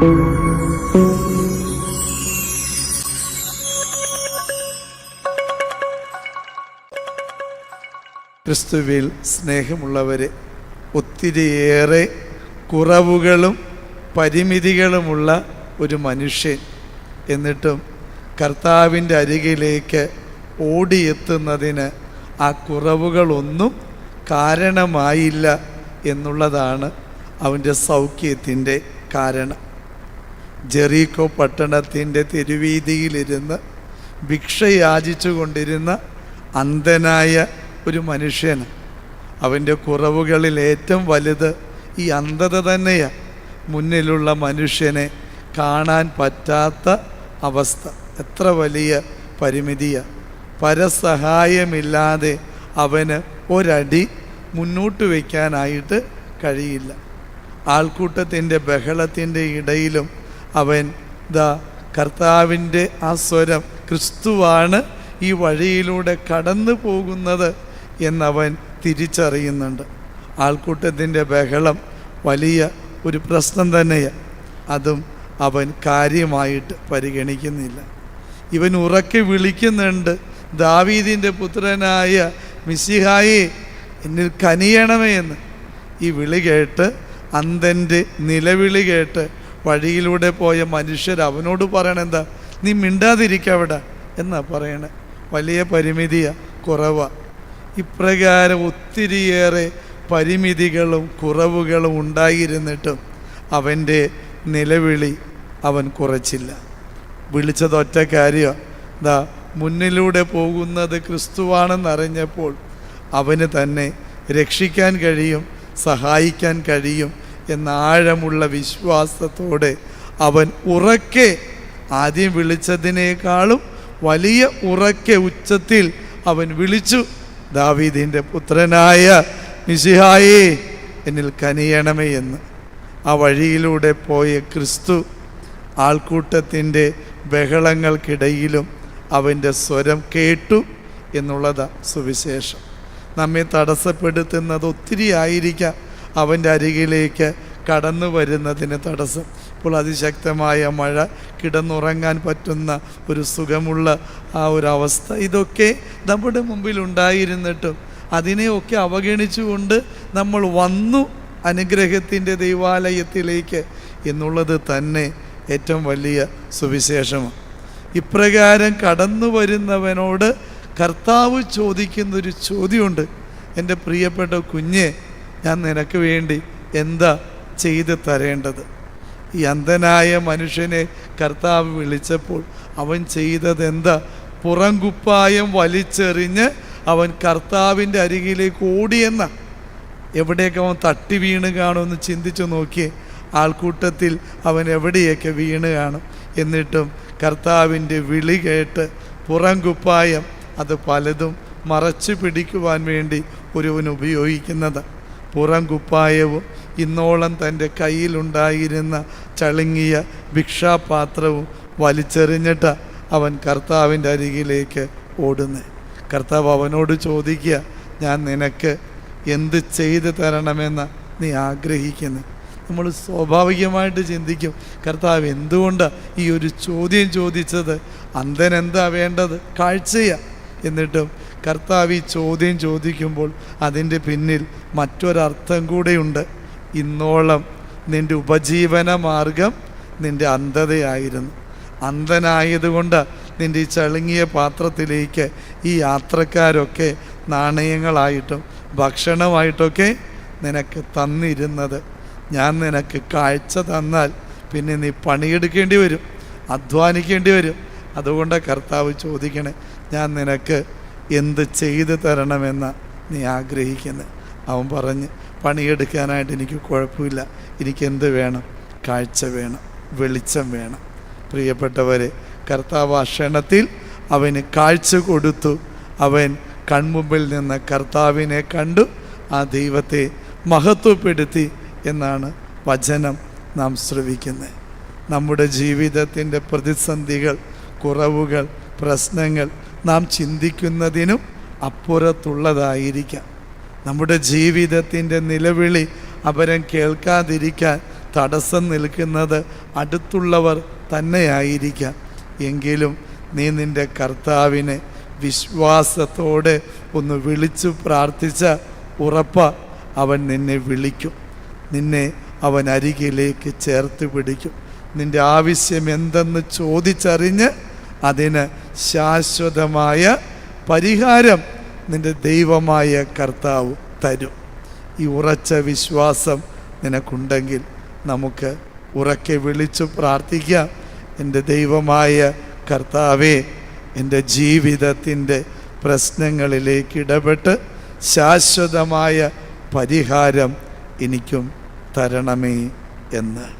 ക്രിസ്തുവിൽ സ്നേഹമുള്ളവരെ ഒത്തിരിയേറെ കുറവുകളും പരിമിതികളുമുള്ള ഒരു മനുഷ്യൻ. എന്നിട്ടും കർത്താവിന്റെ അരികിലേക്ക് ഓടിയെത്തുന്നതിന് ആ കുറവുകളൊന്നും കാരണമായില്ല എന്നുള്ളതാണ് അവന്റെ സൗഖ്യത്തിന്റെ കാരണം. ജെറീക്കോ പട്ടണത്തിന്റെ തെരുവീതിയിലിരുന്ന് ഭിക്ഷ യാചിച്ചു കൊണ്ടിരുന്ന അന്ധനായ ഒരു മനുഷ്യന് അവന്റെ കുറവുകളിൽ ഏറ്റവും വലുത് ഈ അന്ധത തന്നെയാണ് മുന്നിലുള്ള മനുഷ്യനെ കാണാൻ പറ്റാത്ത അവസ്ഥ. എത്ര വലിയ പരിമിതിയാണ് പരസഹായമില്ലാതെ അവന് ഒരടി മുന്നോട്ട് വയ്ക്കാനായിട്ട് കഴിയില്ല. ആൾക്കൂട്ടത്തിന്റെ ബഹളത്തിന്റെ ഇടയിലും അവൻ ദാ കർത്താവിന്റെ ആ സ്വരം ക്രിസ്തുവാണ് ഈ വഴിയിലൂടെ കടന്നു പോകുന്നത് എന്നവൻ തിരിച്ചറിയുന്നുണ്ട്. ആൾക്കൂട്ടത്തിന്റെ ബഹളം വലിയ ഒരു പ്രശ്നം തന്നെയാണ് അതും അവൻ കാര്യമായിട്ട് പരിഗണിക്കുന്നില്ല. ഇവൻ ഉറക്കി വിളിക്കുന്നുണ്ട് ദാവീദിന്റെ പുത്രനായ മിസിഹായി എന്നിൽ കനിയണമേ എന്ന്. ഈ വിളി കേട്ട് അന്തന്റെ നിലവിളി കേട്ട് വഴിയിലൂടെ പോയ മനുഷ്യർ അവനോട് പറയണെന്താ നീ മിണ്ടാതിരിക്കവിടെ എന്നാ പറയണേ. വലിയ പരിമിതിയാ കുറവാണ് ഇപ്രകാരം ഒത്തിരിയേറെ പരിമിതികളും കുറവുകളും ഉണ്ടായിരുന്നിട്ടും അവന്റെ നിലവിളി അവൻ കുറച്ചില്ല. വിളിച്ചത് ഒറ്റ കാര്യമാണ് ദാ മുന്നിലൂടെ പോകുന്നത് ക്രിസ്തുവാണെന്നറിഞ്ഞപ്പോൾ അവന് തന്നെ രക്ഷിക്കാൻ കഴിയും സഹായിക്കാൻ കഴിയും എന്ന ആഴമുള്ള വിശ്വാസത്തോടെ അവൻ ഉറക്കെ ആദ്യം വിളിച്ചതിനേക്കാളും വലിയ ഉറക്കെ ഉച്ചത്തിൽ അവൻ വിളിച്ചു ദാവീദിന്റെ പുത്രനായ മിശിഹായേ എന്നിൽ കനിയണമേ എന്ന്. ആ വഴിയിലൂടെ പോയ ക്രിസ്തു ആൾക്കൂട്ടത്തിന്റെ ബഹളങ്ങൾക്കിടയിലും അവന്റെ സ്വരം കേട്ടു എന്നുള്ളതാണ് സുവിശേഷം. നമ്മെ തടസ്സപ്പെടുത്തുന്നത് ഒത്തിരി ആയിരിക്കാം അവന്റെ അരികിലേക്ക് കടന്നു വരുന്നതിന് തടസ്സം. ഇപ്പോൾ അതിശക്തമായ മഴ കിടന്നുറങ്ങാൻ പറ്റുന്ന ഒരു സുഖമുള്ള ആ ഒരു അവസ്ഥ. ഇതൊക്കെ നമ്മുടെ മുമ്പിൽ ഉണ്ടായിരുന്നിട്ടും അതിനെയൊക്കെ അവഗണിച്ചുകൊണ്ട് നമ്മൾ വന്നു അനുഗ്രഹത്തിന്റെ ദൈവാലയത്തിലേക്ക് എന്നുള്ളത് തന്നെ ഏറ്റവും വലിയ സുവിശേഷമാണ്. ഇപ്രകാരം കടന്നു വരുന്നവനോട് കർത്താവ് ചോദിക്കുന്നൊരു ചോദ്യമുണ്ട്. എന്റെ പ്രിയപ്പെട്ട കുഞ്ഞെ ഞാൻ നിനക്ക് വേണ്ടി എന്താ ചെയ്തു തരേണ്ടത്? ഈ അന്ധനായ മനുഷ്യനെ കർത്താവ് വിളിച്ചപ്പോൾ അവൻ ചെയ്തത് എന്താ പുറംകുപ്പായം വലിച്ചെറിഞ്ഞ് അവൻ കർത്താവിന്റെ അരികിലേക്ക് ഓടിയെന്ന എവിടെയൊക്കെ അവൻ തട്ടി വീണ് കാണുമെന്ന് ചിന്തിച്ചു നോക്കിയേ ആൾക്കൂട്ടത്തിൽ അവൻ എവിടെയൊക്കെ വീണ് കാണും. എന്നിട്ടും കർത്താവിന്റെ വിളി കേട്ട് പുറംകുപ്പായം അത് പലതും മറച്ചു പിടിക്കുവാൻ വേണ്ടി ഒരുവൻ ഉപയോഗിക്കുന്നത്. പുറം കുപ്പായവും ഇന്നോളം തന്റെ കയ്യിലുണ്ടായിരുന്ന ചളുങ്ങിയ ഭിക്ഷാപാത്രവും വലിച്ചെറിഞ്ഞിട്ട് അവൻ കർത്താവിന്റെ അരികിലേക്ക് ഓടുന്നത് കർത്താവ് അവനോട് ചോദിക്കുക ഞാൻ നിനക്ക് എന്ത് ചെയ്തു തരണമെന്ന് നീ ആഗ്രഹിക്കുന്നു? നമ്മൾ സ്വാഭാവികമായിട്ട് ചിന്തിക്കും കർത്താവ് എന്തുകൊണ്ട് ഈ ഒരു ചോദ്യം ചോദിച്ചത്? അന്ധൻ എന്താ വേണ്ടത്? കാഴ്ചയാണ് എന്നിട്ടും കർത്താവ് ഈ ചോദ്യം ചോദിക്കുമ്പോൾ അതിന്റെ പിന്നിൽ മറ്റൊരർത്ഥം കൂടെയുണ്ട്. ഇന്നോളം നിന്റെ ഉപജീവന മാർഗം നിന്റെ അന്ധതയായിരുന്നു. അന്ധനായതുകൊണ്ട് നിന്റെ ഈ ചളുങ്ങിയ പാത്രത്തിലേക്ക് ഈ യാത്രക്കാരൊക്കെ നാണയങ്ങളായിട്ടും ഭക്ഷണമായിട്ടൊക്കെ നിനക്ക് തന്നിരുന്നത്. ഞാൻ നിനക്ക് കാഴ്ച തന്നാൽ പിന്നെ നീ പണിയെടുക്കേണ്ടി വരും അധ്വാനിക്കേണ്ടി വരും. അതുകൊണ്ട് കർത്താവ് ചോദിക്കണേ ഞാൻ നിനക്ക് എന്ത് ചെയ്തു തരണമെന്ന് നീ ആഗ്രഹിക്കുന്നത് അവൻ പറഞ്ഞ് പണിയെടുക്കാനായിട്ട് എനിക്ക് കുഴപ്പമില്ല. എനിക്ക് എന്ത് വേണം? കാഴ്ച വേണം. വെളിച്ചം വേണം. പ്രിയപ്പെട്ടവരെ കർത്താവ് ക്ഷണത്തിൽ അവന് കാഴ്ച കൊടുത്തു. അവൻ കൺമുമ്പിൽ നിന്ന് കർത്താവിനെ കണ്ടു. ആ ദൈവത്തെ മഹത്വപ്പെടുത്തി എന്നാണ് വചനം നാം ശ്രവിക്കുന്നത്. നമ്മുടെ ജീവിതത്തിന്റെ പ്രതിസന്ധികൾ കുറവുകൾ പ്രശ്നങ്ങൾ നാം ചിന്തിക്കുന്നതിനും അപ്പുറത്തുള്ളതായിരിക്കാം. നമ്മുടെ ജീവിതത്തിന്റെ നിലവിളി അപരം കേൾക്കാതിരിക്കാൻ തടസ്സം നിൽക്കുന്നത് അടുത്തുള്ളവർ തന്നെയായിരിക്കാം. എങ്കിലും നീ നിന്റെ കർത്താവിനെ വിശ്വാസത്തോടെ ഒന്ന് വിളിച്ചു പ്രാർത്ഥിച്ച ഉറപ്പ അവൻ നിന്നെ വിളിക്കും. നിന്നെ അവൻ അരികിലേക്ക് ചേർത്ത് പിടിക്കും. നിന്റെ ആവശ്യം എന്തെന്ന് ചോദിച്ചറിഞ്ഞ് അതിന് ശാശ്വതമായ പരിഹാരം നിന്റെ ദൈവമായ കർത്താവ് തരും. ഈ ഉറച്ച വിശ്വാസം നിനക്കുണ്ടെങ്കിൽ നമുക്ക് ഉറക്കെ വിളിച്ചു പ്രാർത്ഥിക്കാം. എന്റെ ദൈവമായ കർത്താവേ എന്റെ ജീവിതത്തിന്റെ പ്രശ്നങ്ങളിലേക്ക് ഇടപെട്ട് ശാശ്വതമായ പരിഹാരം എനിക്കും തരണമേ എന്ന്.